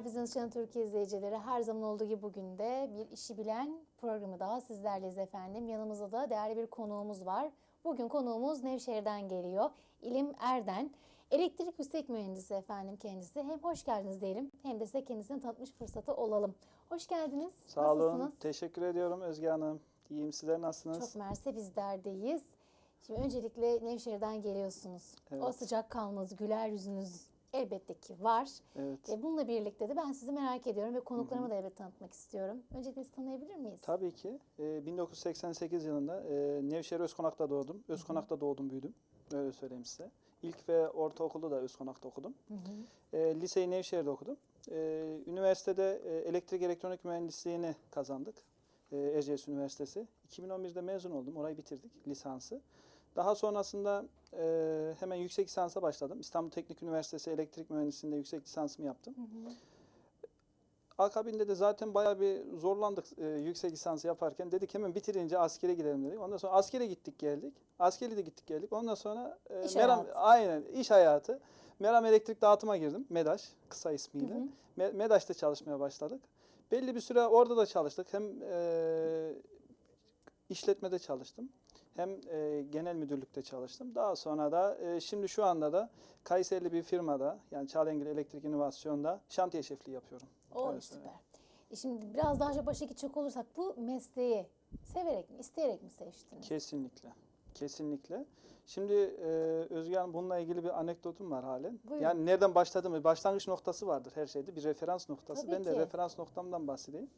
Merhabalar Business Channel Türkiye izleyicileri. Her zaman olduğu gibi bugün de bir işi bilen programı daha sizlerleyiz efendim. Yanımızda da değerli bir konuğumuz var. Bugün konuğumuz Nevşehir'den geliyor. İlim Erden. Elektrik yüksek mühendisi efendim kendisi. Hem hoş geldiniz diyelim hem de size kendisini tanıtmış fırsatı olalım. Hoş geldiniz. Sağ olun. Nasılsınız? Teşekkür ediyorum Özge Hanım. İyiyim. Sizler nasılsınız? Çok mersi bizlerdeyiz. Şimdi öncelikle Nevşehir'den geliyorsunuz. O Evet. sıcak kalmanız, güler yüzünüz elbette ki var. Evet. E, bununla birlikte de ben sizi merak ediyorum ve konuklarımı da elbette tanıtmak istiyorum. Öncelikle sizi tanıyabilir miyiz? Tabii ki. Ee, 1988 yılında e, Nevşehir Özkonak'ta doğdum. Özkonak'ta doğdum, büyüdüm. Öyle söyleyeyim size. İlk ve ortaokulu da Özkonak'ta okudum. E, liseyi Nevşehir'de okudum. E, üniversitede e, elektrik elektronik mühendisliğini kazandık. E, Erciyes Üniversitesi. 2011'de mezun oldum. Orayı bitirdik lisansı. Daha sonrasında e, hemen yüksek lisansa başladım. İstanbul Teknik Üniversitesi Elektrik Mühendisliğinde yüksek lisansımı yaptım. Akabinde de zaten bayağı bir zorlandık e, yüksek lisansı yaparken. Dedik hemen bitirince askere gidelim dedik. Ondan sonra askere gittik geldik. Askeri de gittik geldik. Ondan sonra e, İş Meram hayatı. aynen iş hayatı. Meram Elektrik Dağıtıma girdim. MEDAŞ kısa ismiyle. Me- MEDAŞ'ta çalışmaya başladık. Belli bir süre orada da çalıştık. Hem e, işletmede çalıştım. Hem e, genel müdürlükte çalıştım. Daha sonra da e, şimdi şu anda da Kayseri'li bir firmada yani Çağlayan Elektrik İnovasyon'da şantiye şefliği yapıyorum. O süper. E şimdi biraz daha başa geçecek olursak bu mesleği severek mi, isteyerek mi seçtiniz? Kesinlikle. Kesinlikle. Şimdi e, Özge Hanım bununla ilgili bir anekdotum var halen. Buyurun. Yani nereden başladığımı, başlangıç noktası vardır her şeyde. Bir referans noktası. Tabii ben de ki. referans noktamdan bahsedeyim.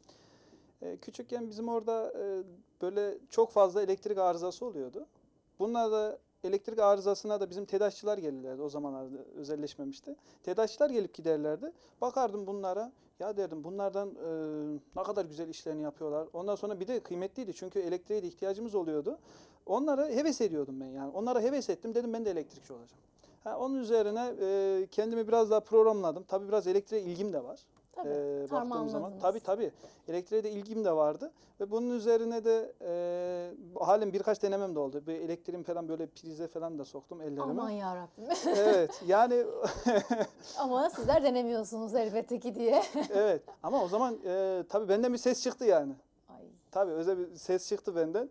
E, küçükken bizim orada e, böyle çok fazla elektrik arızası oluyordu. Bunlar da elektrik arızasına da bizim TEDAŞçılar gelirlerdi. O zamanlarda özelleşmemişti. TEDAŞçılar gelip giderlerdi. Bakardım bunlara. Ya derdim bunlardan e, ne kadar güzel işlerini yapıyorlar. Ondan sonra bir de kıymetliydi. Çünkü elektriğe de ihtiyacımız oluyordu. Onlara heves ediyordum ben yani. Onlara heves ettim. Dedim ben de elektrikçi olacağım. Ha, onun üzerine e, kendimi biraz daha programladım. Tabii biraz elektriğe ilgim de var. Tabii, Ee, baktığım zaman tabii tabii elektriğe de ilgim de vardı ve bunun üzerine de e, halen birkaç denemem de oldu. Bir elektriğim falan böyle prize falan da soktum ellerime. Aman yarabbim. Evet yani Ama sizler denemiyorsunuz elbette ki diye. evet ama o zaman e, tabii benden bir ses çıktı yani. Ay. Tabii özel bir ses çıktı benden.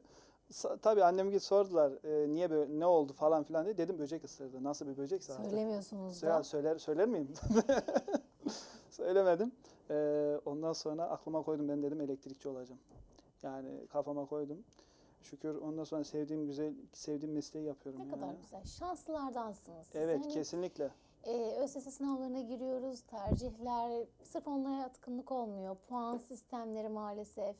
Tabii annem gibi sordular e, niye böyle ne oldu falan filan diye dedim böcek ısırdı. Nasıl bir böcekse artık. Söylemiyorsunuz Ya da. söyler söyler miyim? Söylemedim. Ee, ondan sonra aklıma koydum ben dedim elektrikçi olacağım. Yani kafama koydum. Şükür ondan sonra sevdiğim güzel sevdiğim mesleği yapıyorum Ne yani. kadar güzel. Şanslılardansınız. Evet Hani, kesinlikle. e, ÖSS sınavlarına giriyoruz. Tercihler sırf onlara yatkınlık olmuyor. Puan sistemleri maalesef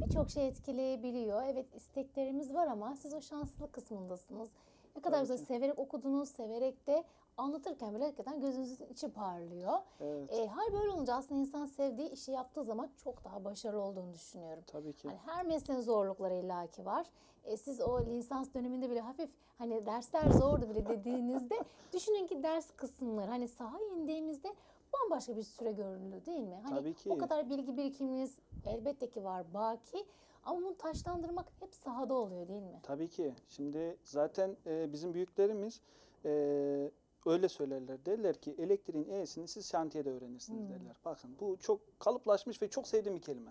birçok şey etkileyebiliyor. Evet isteklerimiz var ama siz o şanslılık kısmındasınız. Ne kadar Tabii güzel ki. severek okudunuz, severek de anlatırken bile hakikaten gözünüzün içi parlıyor. Evet. E, hal böyle olunca aslında insan sevdiği işi yaptığı zaman çok daha başarılı olduğunu düşünüyorum. Tabii ki. Hani her mesleğin zorlukları illaki var. E, siz o lisans döneminde bile hafif hani dersler zordu bile dediğinizde düşünün ki ders kısımları hani sahaya indiğimizde bambaşka bir süre görüldü değil mi? Hani Tabii ki. o kadar bilgi birikiminiz elbette ki var baki ama bunu taşlandırmak hep sahada oluyor değil mi? Tabii ki. Şimdi zaten e, bizim büyüklerimiz e, öyle söylerler. Derler ki elektriğin E'sini siz şantiyede öğrenirsiniz Hmm. derler. Bakın bu çok kalıplaşmış ve çok sevdiğim bir kelime.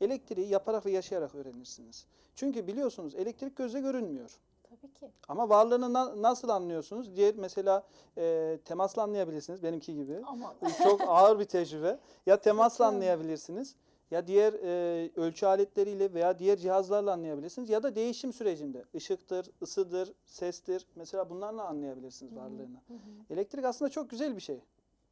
Elektriği yaparak ve yaşayarak öğrenirsiniz. Çünkü biliyorsunuz elektrik gözle görünmüyor. Tabii ki. Ama varlığını na- nasıl anlıyorsunuz? Diğer mesela e, temasla anlayabilirsiniz benimki gibi. Ama Çok ağır bir tecrübe. Ya temasla anlayabilirsiniz. Ya diğer e, ölçü aletleriyle veya diğer cihazlarla anlayabilirsiniz. Ya da değişim sürecinde ışıktır, ısıdır, sestir. Mesela bunlarla anlayabilirsiniz varlığını. Elektrik aslında çok güzel bir şey.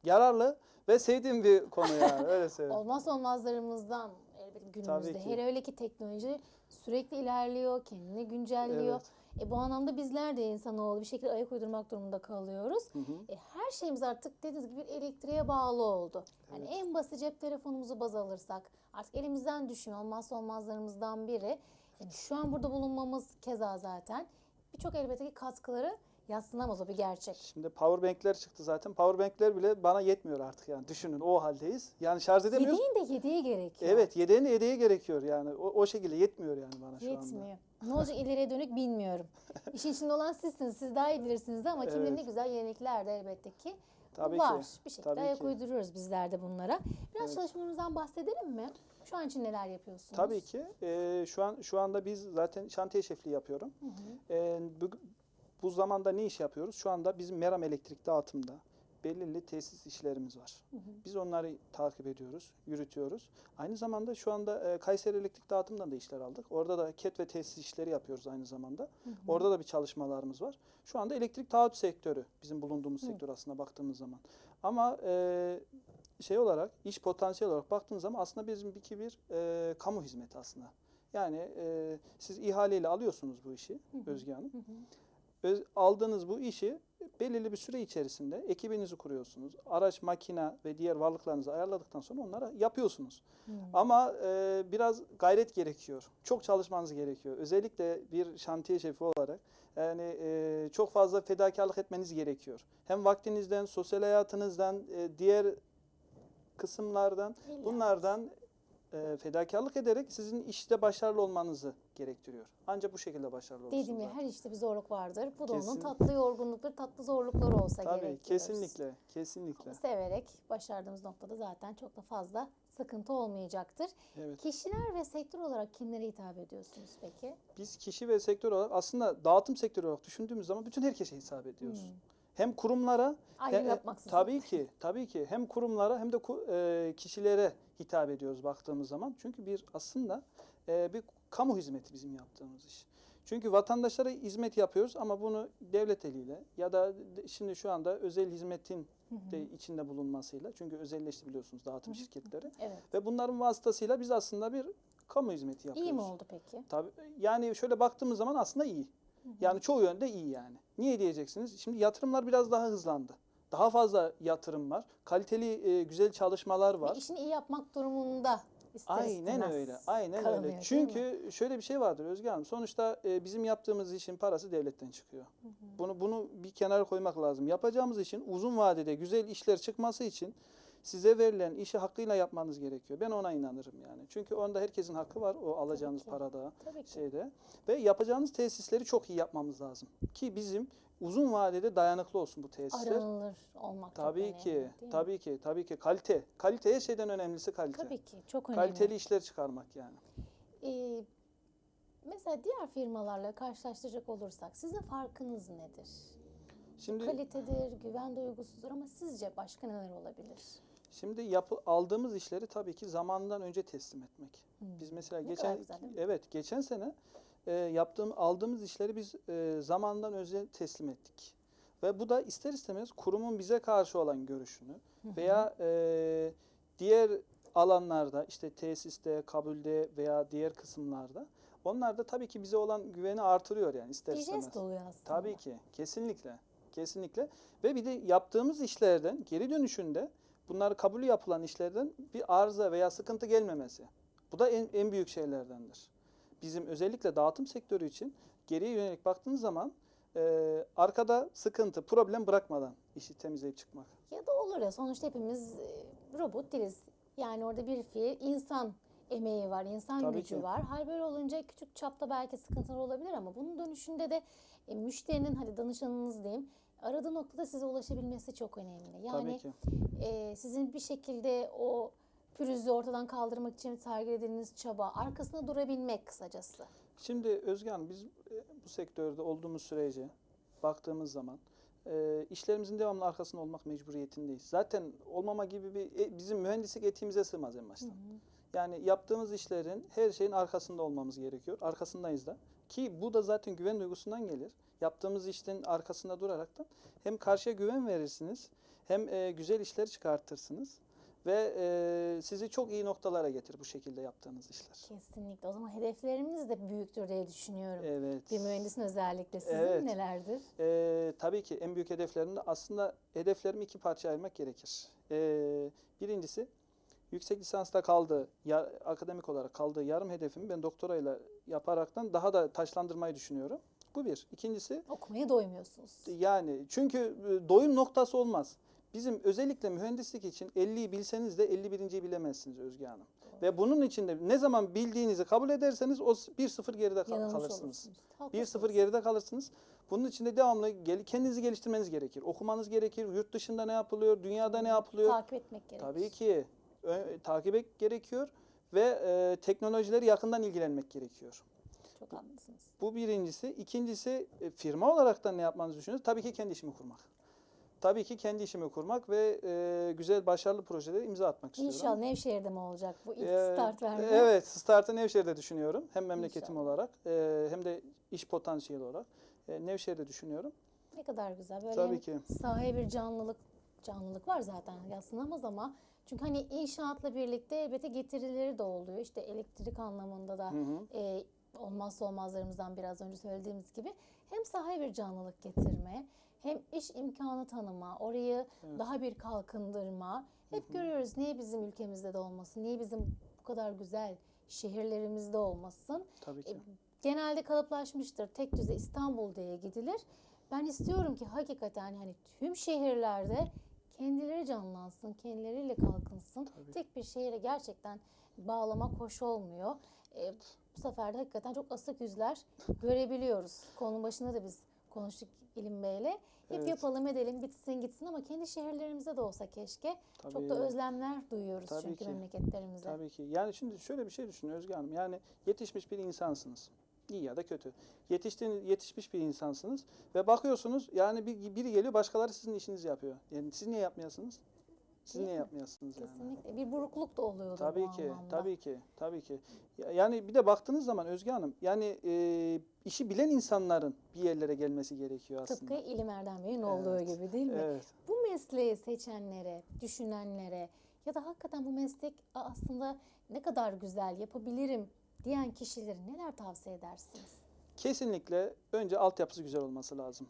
Yararlı ve sevdiğim bir konu yani öyle olmazsa olmazlarımızdan elbette günümüzde. Hele öyle ki teknoloji sürekli ilerliyor, kendini güncelliyor. E, bu anlamda bizler de insanoğlu bir şekilde ayak uydurmak durumunda kalıyoruz. Hı hı. E, her şeyimiz artık dediğiniz gibi elektriğe bağlı oldu. Yani en basit cep telefonumuzu baz alırsak artık elimizden düşmüyor olmazsa olmazlarımızdan biri. Yani şu an burada bulunmamız keza zaten birçok elbette ki katkıları yatsınamaz o bir gerçek. Şimdi powerbankler çıktı zaten. Powerbankler bile bana yetmiyor artık yani. Düşünün o haldeyiz. Yani şarj edemiyoruz. Yediğin de yediği gerekiyor. Evet yedeğini yedeğe gerekiyor yani. O, o şekilde yetmiyor yani bana şu anda. Yetmiyor. Ne olacak ileriye dönük bilmiyorum. İşin içinde olan sizsiniz. Siz daha iyi bilirsiniz ama kim bilir ne Evet. güzel yenilikler de elbette ki Tabii var. ki. Bir şekilde Tabii ayak ki. uyduruyoruz bizler de bunlara. Biraz Evet. çalışmalarımızdan bahsedelim mi? Şu an için neler yapıyorsunuz? Tabii ki. Ee, şu an şu anda biz zaten şantiye şefliği yapıyorum. Hı hı. Ee, bu, zamanda ne iş yapıyoruz? Şu anda bizim Meram Elektrik dağıtımda belirli tesis işlerimiz var. Hı hı. Biz onları takip ediyoruz, yürütüyoruz. Aynı zamanda şu anda e, Kayseri Elektrik Dağıtım'dan da işler aldık. Orada da ket ve tesis işleri yapıyoruz aynı zamanda. Hı hı. Orada da bir çalışmalarımız var. Şu anda elektrik taahhüt sektörü bizim bulunduğumuz Hı. sektör aslında baktığımız zaman. Ama e, şey olarak iş potansiyel olarak baktığınız zaman aslında bizim iki bir e, kamu hizmeti aslında. Yani e, siz ihaleyle alıyorsunuz bu işi Hı hı. Özge Hanım. Hı hı. Öz- aldığınız bu işi belirli bir süre içerisinde ekibinizi kuruyorsunuz. Araç, makine ve diğer varlıklarınızı ayarladıktan sonra onlara yapıyorsunuz. Hı. Ama e, biraz gayret gerekiyor. Çok çalışmanız gerekiyor. Özellikle bir şantiye şefi olarak yani e, çok fazla fedakarlık etmeniz gerekiyor. Hem vaktinizden, sosyal hayatınızdan, e, diğer kısımlardan, bunlardan e, fedakarlık ederek sizin işte başarılı olmanızı gerektiriyor. Ancak bu şekilde başarılı olursunuz. Dediğim gibi her işte bir zorluk vardır. Bu da onun tatlı yorgunlukları, tatlı zorlukları olsa Tabii gerek. diyoruz. kesinlikle, kesinlikle. Severek başardığımız noktada zaten çok da fazla sıkıntı olmayacaktır. Evet. Kişiler ve sektör olarak kimlere hitap ediyorsunuz peki? Biz kişi ve sektör olarak aslında dağıtım sektörü olarak düşündüğümüz zaman bütün herkese hitap ediyoruz. Hmm. Hem kurumlara, Ayrım yapmaksızın. tabii ki, tabii ki hem kurumlara hem de e, kişilere hitap ediyoruz baktığımız zaman. Çünkü bir aslında e, bir kamu hizmeti bizim yaptığımız iş. Çünkü vatandaşlara hizmet yapıyoruz ama bunu devlet eliyle ya da şimdi şu anda özel hizmetin de içinde bulunmasıyla çünkü özelleşti biliyorsunuz dağıtım şirketleri Evet. ve bunların vasıtasıyla biz aslında bir kamu hizmeti yapıyoruz. İyi mi oldu peki? Tabii yani şöyle baktığımız zaman aslında iyi. Yani çoğu yönde iyi yani. Niye diyeceksiniz? Şimdi yatırımlar biraz daha hızlandı. Daha fazla yatırım var. Kaliteli e, güzel çalışmalar var. işini iyi yapmak durumunda ister Aynen öyle. Aynen öyle. Çünkü şöyle bir şey vardır Özge Hanım. Sonuçta e, bizim yaptığımız işin parası devletten çıkıyor. Hı hı. Bunu bunu bir kenara koymak lazım. Yapacağımız işin uzun vadede güzel işler çıkması için size verilen işi hakkıyla yapmanız gerekiyor. Ben ona inanırım yani. Çünkü onda herkesin hakkı var o alacağınız ki. parada. Tabii ki. şeyde ve yapacağınız tesisleri çok iyi yapmamız lazım ki bizim uzun vadede dayanıklı olsun bu tesisler. Aranılır olmak çok Tabii önemli, ki, tabii ki, tabii ki kalite. Kalite her şeyden önemlisi kalite. Tabii ki çok önemli. Kaliteli işler çıkarmak yani. Ee, mesela diğer firmalarla karşılaştıracak olursak sizin farkınız nedir? Şimdi Kalitedir, güven duygusudur ama sizce başka neler olabilir? Şimdi yapı aldığımız işleri tabii ki zamanından önce teslim etmek. Hmm. Biz mesela Ne geçen güzel evet geçen sene e, yaptığım aldığımız işleri biz e, zamandan önce teslim ettik. Ve bu da ister istemez kurumun bize karşı olan görüşünü veya e, diğer alanlarda işte tesiste, kabulde veya diğer kısımlarda onlar da tabii ki bize olan güveni artırıyor yani ister bir istemez. oluyor aslında. Tabii ki kesinlikle kesinlikle ve bir de yaptığımız işlerden geri dönüşünde bunları kabul yapılan işlerden bir arıza veya sıkıntı gelmemesi. Bu da en, en büyük şeylerdendir. Bizim özellikle dağıtım sektörü için geriye yönelik baktığınız zaman e, arkada sıkıntı, problem bırakmadan işi temizleyip çıkmak. Ya da olur ya sonuçta hepimiz e, robot değiliz. Yani orada bir fiil insan emeği var, insan Tabii gücü ki. var. Hal böyle olunca küçük çapta belki sıkıntılar olabilir ama bunun dönüşünde de e, müşterinin hadi danışanınız diyeyim aradığı noktada size ulaşabilmesi çok önemli. Yani e, sizin bir şekilde o pürüzü ortadan kaldırmak için sergilediğiniz çaba, arkasında durabilmek kısacası. Şimdi Özge Hanım biz e, bu sektörde olduğumuz sürece baktığımız zaman e, işlerimizin devamlı arkasında olmak mecburiyetindeyiz. Zaten olmama gibi bir e, bizim mühendislik etiğimize sığmaz en baştan. Yani yaptığımız işlerin her şeyin arkasında olmamız gerekiyor. Arkasındayız da. Ki bu da zaten güven duygusundan gelir. Yaptığımız işin arkasında duraraktan hem karşıya güven verirsiniz hem e, güzel işler çıkartırsınız ve e, sizi çok iyi noktalara getirir bu şekilde yaptığınız işler. Kesinlikle. O zaman hedeflerimiz de büyüktür diye düşünüyorum. Evet. Bir mühendisin özellikle sizin Evet. nelerdir? Ee, tabii ki en büyük hedeflerimde aslında hedeflerimi iki parçaya ayırmak gerekir. Ee, birincisi yüksek lisansta kaldığı, ya, akademik olarak kaldığı yarım hedefimi ben doktorayla yaparaktan daha da taşlandırmayı düşünüyorum. Bu bir. İkincisi Okumaya doymuyorsunuz. yani çünkü e, doyum noktası olmaz. Bizim özellikle mühendislik için 50'yi bilseniz de 51.yi bilemezsiniz Özge Hanım. Ve bunun içinde ne zaman bildiğinizi kabul ederseniz o 1-0 geride kal- Yanılmış kalırsınız. olursunuz. 1-0 Haklısınız. geride kalırsınız. Bunun için de devamlı gel- kendinizi geliştirmeniz gerekir. Okumanız gerekir. Yurt dışında ne yapılıyor? Dünyada ne yapılıyor? Takip etmek gerekir. Tabii ki Ö- takip et gerekiyor ve e, teknolojileri yakından ilgilenmek gerekiyor. Çok haklısınız. Bu birincisi. İkincisi e, firma olarak da ne yapmanızı düşünüyorsunuz? Tabii ki kendi işimi kurmak. Tabii ki kendi işimi kurmak ve e, güzel başarılı projelere imza atmak istiyorum. İnşallah Nevşehir'de mi olacak bu ilk Ee, start verme? Evet, startı Nevşehir'de düşünüyorum. Hem memleketim İnşallah. olarak e, hem de iş potansiyeli olarak. E, Nevşehir'de düşünüyorum. Ne kadar güzel. Böyle Tabii ki. sahaya bir canlılık canlılık var zaten yadsınamaz ama çünkü hani inşaatla birlikte elbette getirileri de oluyor. İşte elektrik anlamında da Hı hı. e, olmazsa olmazlarımızdan biraz önce söylediğimiz gibi hem sahaya bir canlılık getirme hem iş imkanı tanıma, orayı Evet. daha bir kalkındırma. Hep görüyoruz niye bizim ülkemizde de olmasın, niye bizim bu kadar güzel şehirlerimizde olmasın. Tabii E, ki. genelde kalıplaşmıştır. Tek düze İstanbul diye gidilir. Ben istiyorum ki hakikaten hani tüm şehirlerde kendileri canlansın, kendileriyle kalkınsın. Tabii. Tek bir şehire gerçekten bağlamak hoş olmuyor. E, bu sefer de hakikaten çok asık yüzler görebiliyoruz. Konunun başında da biz konuştuk İlim Bey'le. Hep Evet. yapalım edelim bitsin gitsin ama kendi şehirlerimizde de olsa keşke. Çok Tabii. da özlemler duyuyoruz Tabii çünkü ki. memleketlerimize. Tabii ki. Yani şimdi şöyle bir şey düşünün Özge Hanım. Yani yetişmiş bir insansınız. İyi ya da kötü. Yetiştiğiniz, yetişmiş bir insansınız ve bakıyorsunuz yani bir, biri geliyor başkaları sizin işinizi yapıyor. Yani siz niye yapmıyorsunuz? Siz niye yapmıyorsunuz yani? Kesinlikle. Bir burukluk da oluyordu Tabii bu ki, anlamda. tabii ki, tabii ki. Ya- Yani bir de baktığınız zaman Özge Hanım, yani e, işi bilen insanların bir yerlere gelmesi gerekiyor aslında. Tıpkı İlim Erdem Bey'in olduğu Evet, gibi değil mi? Evet. Bu mesleği seçenlere, düşünenlere ya da hakikaten bu meslek aslında ne kadar güzel yapabilirim diyen kişilere neler tavsiye edersiniz? Kesinlikle önce altyapısı güzel olması lazım.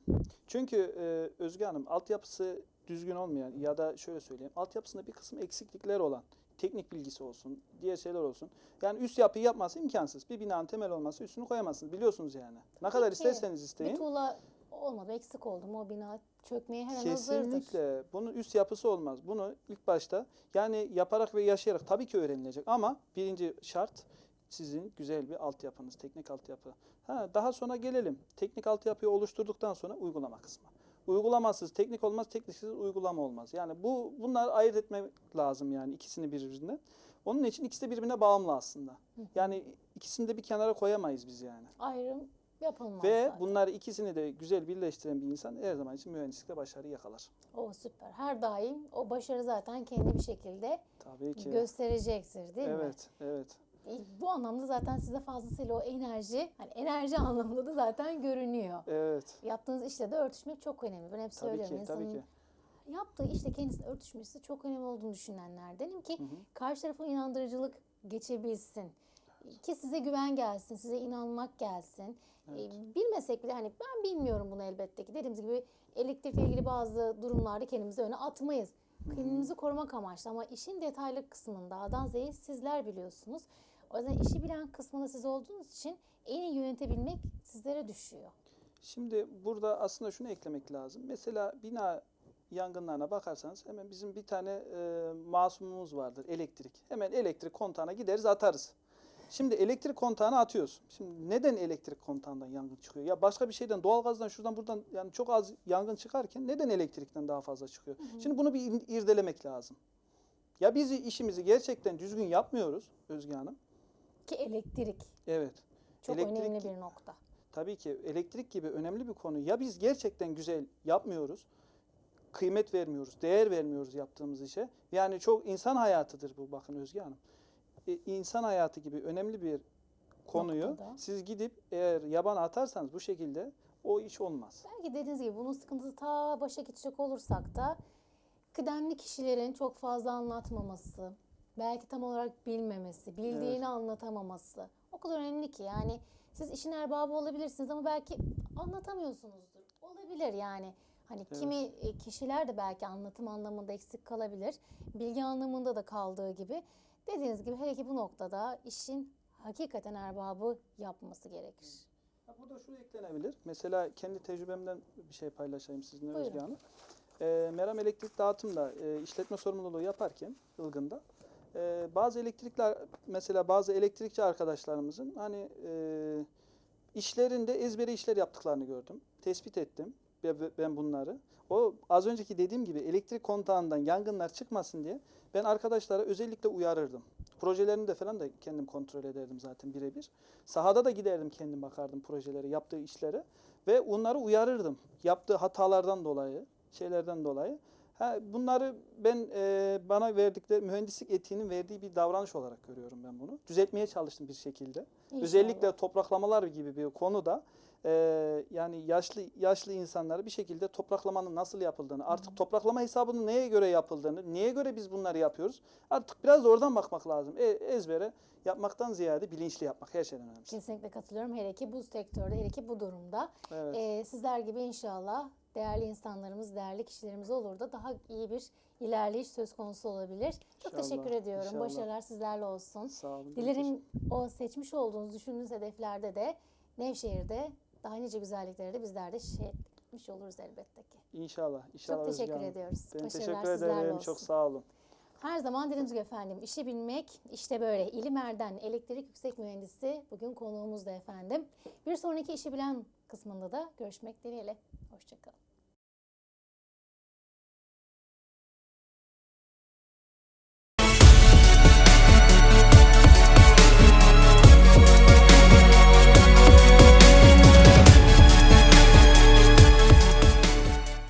Çünkü e, Özge Hanım altyapısı düzgün olmayan ya da şöyle söyleyeyim altyapısında bir kısım eksiklikler olan teknik bilgisi olsun, diğer şeyler olsun. Yani üst yapıyı yapması imkansız. Bir binanın temel olması üstünü koyamazsınız. Biliyorsunuz yani. Ne kadar ki. isterseniz Bir isteyin. tuğla olmadı, eksik oldu mu o bina çökmeye her an hazırdır. Kesinlikle. Bunun üst yapısı olmaz. Bunu ilk başta yani yaparak ve yaşayarak tabii ki öğrenilecek ama birinci şart sizin güzel bir altyapınız, teknik altyapı. Ha, daha sonra gelelim. Teknik altyapıyı oluşturduktan sonra uygulama kısmı. Uygulamasız teknik olmaz, tekniksiz uygulama olmaz. Yani bu bunlar ayırt etmek lazım yani ikisini birbirinden. Onun için ikisi de birbirine bağımlı aslında. Yani ikisini de bir kenara koyamayız biz yani. Ayrım yapılmaz Ve zaten. bunlar ikisini de güzel birleştiren bir insan her zaman için mühendislikte başarı yakalar. O süper. Her daim o başarı zaten kendi bir şekilde Tabii ki. gösterecektir değil mi? evet, evet. E, Bu anlamda zaten size fazlasıyla o enerji, hani enerji anlamında da zaten görünüyor. Evet. Yaptığınız işle de örtüşmek çok önemli. Ben hep Tabii söylüyorum. ki, tabii İnsanın ki. yaptığı işle kendisinin örtüşmesi çok önemli olduğunu düşünenlerdenim ki Hı hı. karşı tarafa inandırıcılık geçebilsin. Ki size güven gelsin, size inanmak gelsin. Evet. E, bilmesek bile hani ben bilmiyorum bunu elbette ki. Dediğimiz gibi elektrikle ilgili bazı durumlarda kendimizi öne atmayız. Kendimizi korumak amaçlı ama işin detaylı kısmında A'dan Z'yi sizler biliyorsunuz. O yüzden işi bilen kısmında siz olduğunuz için en iyi yönetebilmek sizlere düşüyor. Şimdi burada aslında şunu eklemek lazım. Mesela bina yangınlarına bakarsanız hemen bizim bir tane e, masumumuz vardır elektrik. Hemen elektrik kontağına gideriz atarız. Şimdi elektrik kontağına atıyoruz. Şimdi neden elektrik kontağından yangın çıkıyor? Ya başka bir şeyden doğalgazdan şuradan buradan yani çok az yangın çıkarken neden elektrikten daha fazla çıkıyor? Şimdi bunu bir irdelemek lazım. Ya biz işimizi gerçekten düzgün yapmıyoruz Özge Hanım. Ki elektrik Evet. çok Elektrik- önemli bir nokta. Tabii ki elektrik gibi önemli bir konu. Ya biz gerçekten güzel yapmıyoruz, kıymet vermiyoruz, değer vermiyoruz yaptığımız işe. Yani çok insan hayatıdır bu bakın Özge Hanım. E, insan hayatı gibi önemli bir konuyu Noktada. siz gidip eğer yabana atarsanız bu şekilde o iş olmaz. Belki dediğiniz gibi bunun sıkıntısı ta başa geçecek olursak da kıdemli kişilerin çok fazla anlatmaması, belki tam olarak bilmemesi, bildiğini Evet. anlatamaması o kadar önemli ki yani siz işin erbabı olabilirsiniz ama belki anlatamıyorsunuzdur. Olabilir yani. Hani Evet. kimi e, kişiler de belki anlatım anlamında eksik kalabilir. Bilgi anlamında da kaldığı gibi. Dediğiniz gibi hele ki bu noktada işin hakikaten erbabı yapması gerekir. Ya burada şu eklenebilir. Mesela kendi tecrübemden bir şey paylaşayım sizinle. Özge Hanım. Ee, Meram Elektrik Dağıtım'da e, işletme sorumluluğu yaparken Ilgın'da Ee, bazı elektrikler mesela bazı elektrikçi arkadaşlarımızın hani e, işlerinde ezbere işler yaptıklarını gördüm. Tespit ettim ben bunları. O az önceki dediğim gibi elektrik kontağından yangınlar çıkmasın diye ben arkadaşlara özellikle uyarırdım. Projelerini de falan da kendim kontrol ederdim zaten birebir. Sahada da giderdim kendim bakardım projelere, yaptığı işlere ve onları uyarırdım. Yaptığı hatalardan dolayı, şeylerden dolayı. Ha, bunları ben e, bana verdikleri mühendislik etiğinin verdiği bir davranış olarak görüyorum ben bunu. Düzeltmeye çalıştım bir şekilde. İnşallah. Özellikle topraklamalar gibi bir konuda e, yani yaşlı yaşlı insanlara bir şekilde topraklamanın nasıl yapıldığını, artık topraklama hesabının neye göre yapıldığını, neye göre biz bunları yapıyoruz, artık biraz da oradan bakmak lazım. E, ezbere yapmaktan ziyade bilinçli yapmak her şeyden önemlisi. Kesinlikle katılıyorum. Hele ki bu sektörde, hele ki bu durumda. Evet. Ee, sizler gibi inşallah değerli insanlarımız, değerli kişilerimiz olur da daha iyi bir ilerleyiş söz konusu olabilir. Çok İnşallah, teşekkür ediyorum. inşallah. Başarılar sizlerle olsun. Sağ olun. Dilerim o seçmiş olduğunuz, düşündüğünüz hedeflerde de Nevşehir'de daha nice güzellikleri de bizler de etmiş oluruz elbette ki. İnşallah. inşallah Çok teşekkür Hanım. ediyoruz. Ben Başarılar teşekkür sizlerle ederim. olsun. Çok sağ olun. Her zaman dediğimiz gibi efendim işi bilmek işte böyle. İlim Erden elektrik yüksek mühendisi bugün konuğumuzda efendim. Bir sonraki işi bilen kısmında da görüşmek dileğiyle. Hoşçakalın.